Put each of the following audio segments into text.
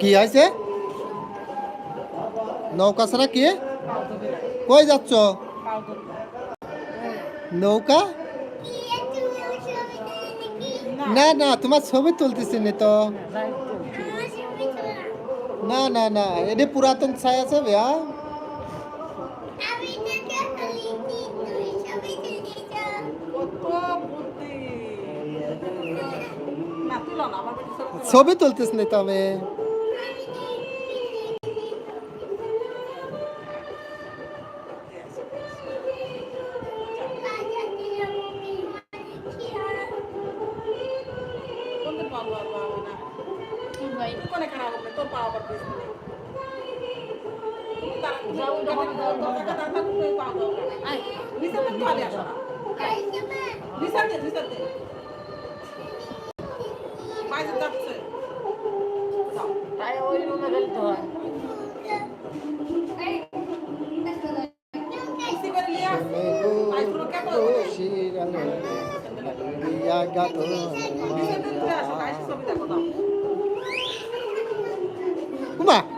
কি হয়েছে নৌকা ছাড়া কি? কই যাচ্ছ? নৌকা? না। না তোমার ছবি তুলতেছি না তো। না না না এটা পুরাতন ছায়া আছে হ্যাঁ? ছবি তুলতেস নি তবে। তোর পাওয়া পাবে তারা যাও কথা কথা কথা কথা কথা কথা কথা নিসাতে নিসাতে মাঝে যাচ্ছে তাই ওই রুমে খেলতে হয়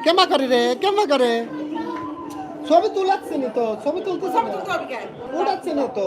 কেমা করে রে কেমা করে ছবি তুলাচ্ছে নি তো ছবি তুলতে ওঠাচ্ছে না তো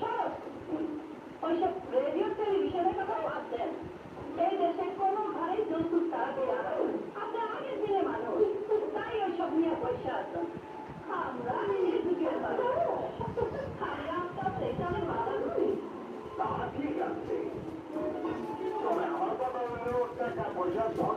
সরব ওইসব রেডিও টেলিভিশনের কথা বাদ দেন এই দেশে কোনো ভারী দুর্গুর তারা দেওয়া আপনার আগের দিনে মানুষ তাই ওইসব নিয়ে পয়সা আসতাম আমরা নিজেদের আমরা আপনার সেখানে বাধা করি তা ঠিক আছে। তবে আমার কথা অনুরোধ টাকা পয়সা ধন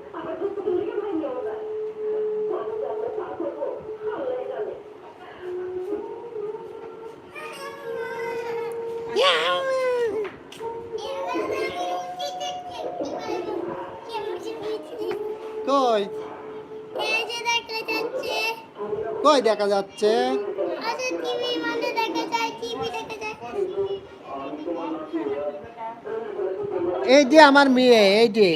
কই? কই দেখা যাচ্ছে? আচ্ছা মানে এই যে আমার মেয়ে এই যে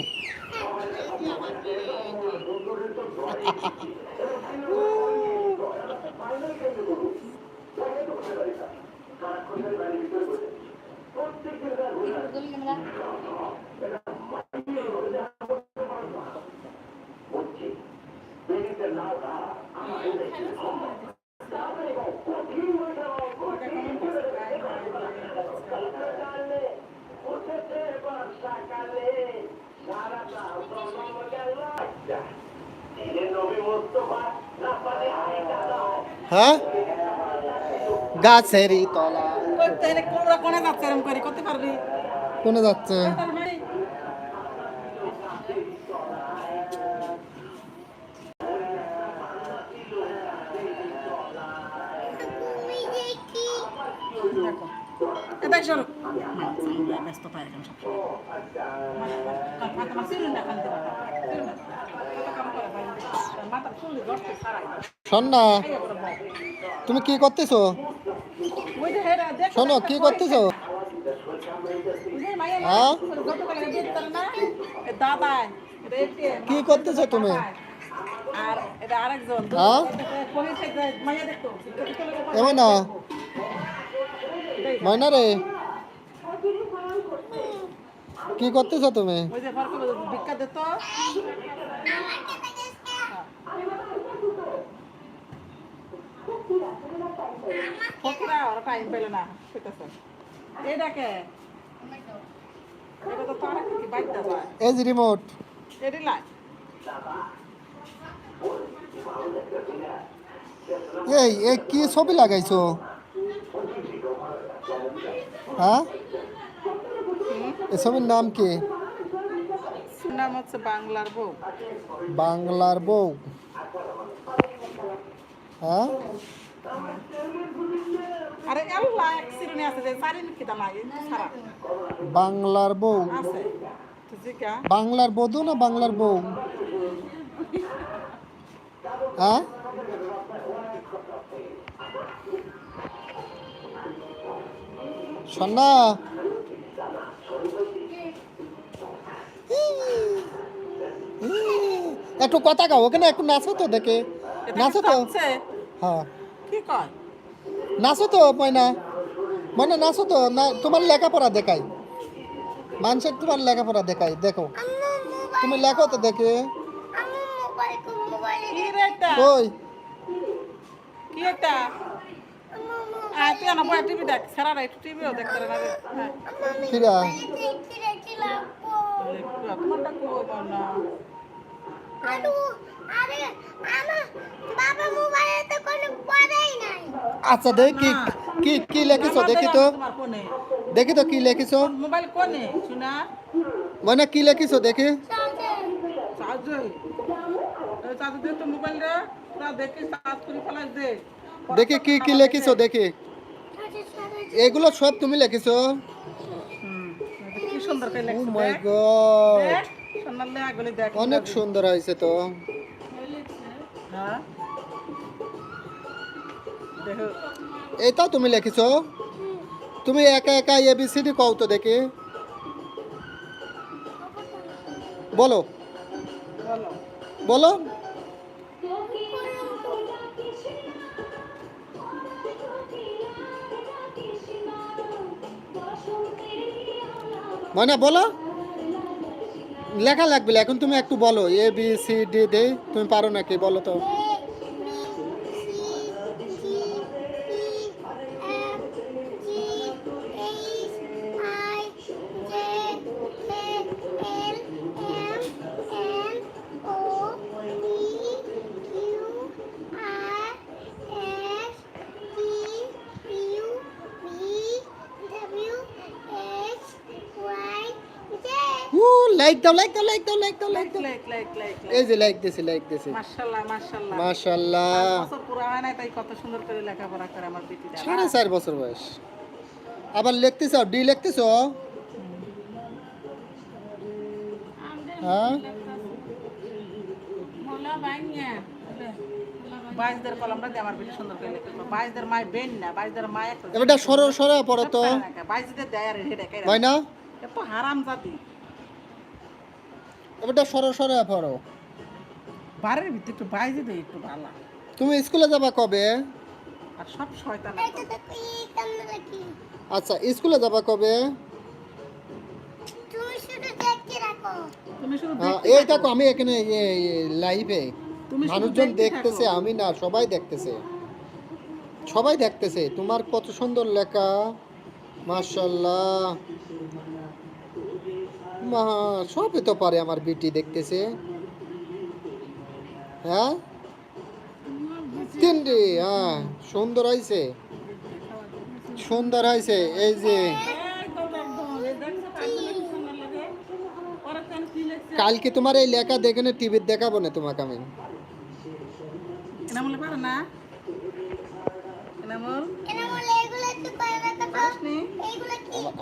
হ্যাঁ গাছেরই তলা। কোনে যাচ্ছে এরকম করে করতে পারবি? কোনে যাচ্ছে? মানে তুমি কি করতেছো? শোনো কি করতেছো হ্যাঁ? কি করতেছো তুমি? আর এটা আরেকজন হ্যাঁ? মাইয়া না ময়না রে কি করতেছো তুমি ওরা টাইম পেল না কইতাছে। এটাকে এটা তো তারা কি বাইতে যায় এই যে রিমোট এটি লাই। এই এই কি ছবি লাগাইছো? হ্যাঁ? ছবির নাম কি? নাম হচ্ছে বাংলার বউ। বাংলার বউ। হ্যাঁ? বাংলার বউ। বাংলার বধূ না বাংলার বউ? হ্যাঁ? সন্না? একটু কথা গাও ওখানে একটু নাচো তো দেখে। নাচো তো। হ্যাঁ। কি কয়? নাচো তো ময়না। ময়না নাচো তো। না তোমার লেখাপড়া দেখাই। মানুষের তোমার লেখাপড়া দেখাই। দেখো। তুমি লেখো তো দেখে। কো মোবাইলে কি রে এটা? কই কি এটা? তুই না বয় টিভি দেখ। সারা রাত টিভিও দেখতে না রে কিরা? দেখতে দেখতে লাগবো তোমারটা কই না আচ্ছা দেখি কি কি লেখিছো? দেখি তো। দেখি তো কি লেখিছো? মোবাইল কোনে? শুনা। ময়না কি লেখিছো? দেখি। দেখি কি কি লেখিছো? দেখি এগুলো সব তুমি লেখিছো? কি সুন্দর করে ও লেখছে মাই দেখ। গড দেখ, সুন্দর লেখাগুলি দেখ। Oh অনেক সুন্দর হয়েছে তো। এইটাও তুমি লেখিছো? তুমি একা একা এবিসিডি কও তো দেখি। বলো। বলো। বলো মানে বলো। লেখা লাগবে এখন তুমি একটু বলো এ বি সি ডি দে তুমি পারো নাকি? বলো তো। লাইক দাও লাইক দাও লাইক দাও লাইক দাও লাইক লাইক দাও। লাইক লাইক লাইক এই যে লাইক দিছি লাইক দিছি। মাশাআল্লাহ মাশাআল্লাহ মাশাআল্লাহ বছর পুরো হয় নাই তাই কত সুন্দর করে লেখাপড়া করে আমার বেটিটা সাড়ে চার বছর বয়স। আবার লিখতেছ ডি লিখতেছ? হ্যাঁ? বাইশদের কলমটা দিয়ে আমার বেশি সুন্দর করে লিখে বাইশদের মায় বেন না বাইশদের মায় একটা এবারটা সরো পড়ো তো। বাইশদের দেয় আর হেডে কেটে ময়না এত হারাম জাতি এবারটা সরো সরে পড়ো। বাড়ির ভিতরে একটু দেয় একটু ভালো তুমি স্কুলে যাবা কবে? আর সব শয়তান আচ্ছা স্কুলে যাবা কবে? তুমি শুধু দেখতে রাখো তুমি শুধু হ্যাঁ, এই দেখো আমি এখানে লাইভে মানুষজন দেখতেছে আমি না সবাই দেখতেছে। সবাই দেখতেছে তোমার কত সুন্দর লেখা মাশাল্লাহ। মা, সবই তো পারে আমার বিটি দেখতেছে। হ্যাঁ? তিনটি হ্যাঁ সুন্দর হয়েছে সুন্দর হয়েছে এই যে। কালকে তোমার এই লেখা দেখে টিভির দেখাবো না তোমাকে আমি। না? এনামল? আমার-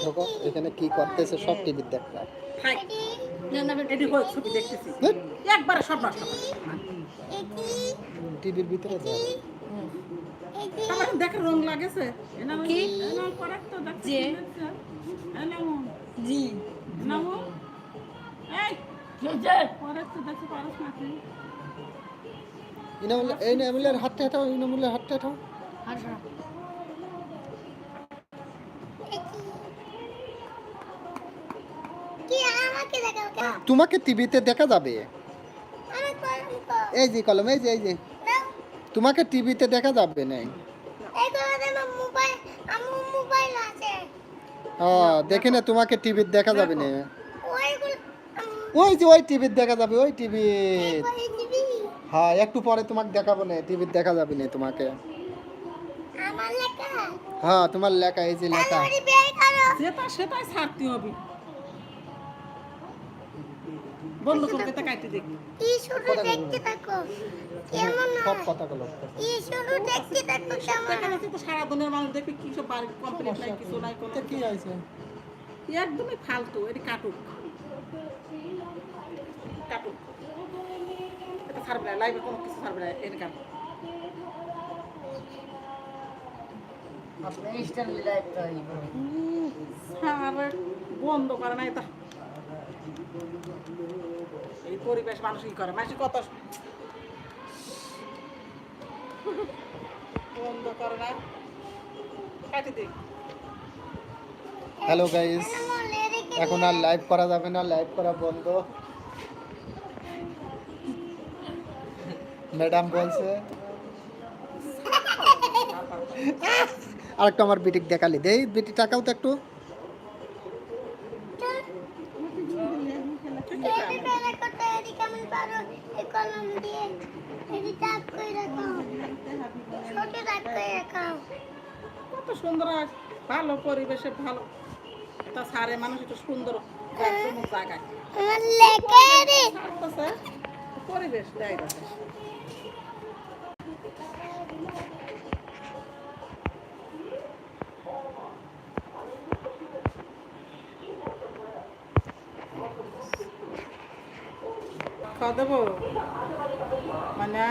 ঢোকো এখানে কি করতেছে সব টিভির দেখা। থাক এটি কই ছবি দেখতেছি। একবারে সব নষ্ট। টিভির ভিতরে। আমার দেখে রং লাগেছে। কি? তো যে জি। এই কি তো না ইনামুল এই ইনামুলের হাতটা ইনামুলের হাতটা তোমাকে টিভিতে দেখা যাবে। এই যে কলম এই যে এই যে। তোমাকে টিভিতে দেখা যাবে না হ্যাঁ দেখে না তোমাকে টিভিতে দেখা যাবে না ওই যে ওই টিভিতে দেখা যাবে ওই টিভি। হ্যাঁ একটু পরে তোমাকে দেখাবো না টিভিতে দেখা যাবে না তোমাকে। হ্যাঁ তোমার লেখা এই যে লেখা। যেটা সেটাই ছাড়তে হবে। বন্ধ করে এটা কাটতে দেখ। কি দেখতে থাকো। কেমন সব কথাগুলো কি দেখতে থাকো কেমন তো সারা মানুষ দেখবে কি সব কমপ্লিট নাই কিছু নাই কোনো কি হয়েছে? একদমই ফালতু এটি কাটুক। কাটুক। এটা ছাড়বে না লাইভে কোনো কিছু ছাড়বে না এর কাটুক বন্ধ করে না এটা এই পরিবেশ মানুষ কি করে। মানুষ কত? বন্ধ করে না কাটি দিক হ্যালো গাইস এখন আর লাইভ করা যাবে না লাইভ করা বন্ধ। ম্যাডাম বলছে আরেকটা আমার বিটিক দেখালি দেই বিটি টাকাও তো একটু। কত সুন্দর ভালো পরিবেশে ভালো। এটা সারে মানুষ একটু সুন্দর জায়গায়। পরিবেশ দেয় দেবো মানে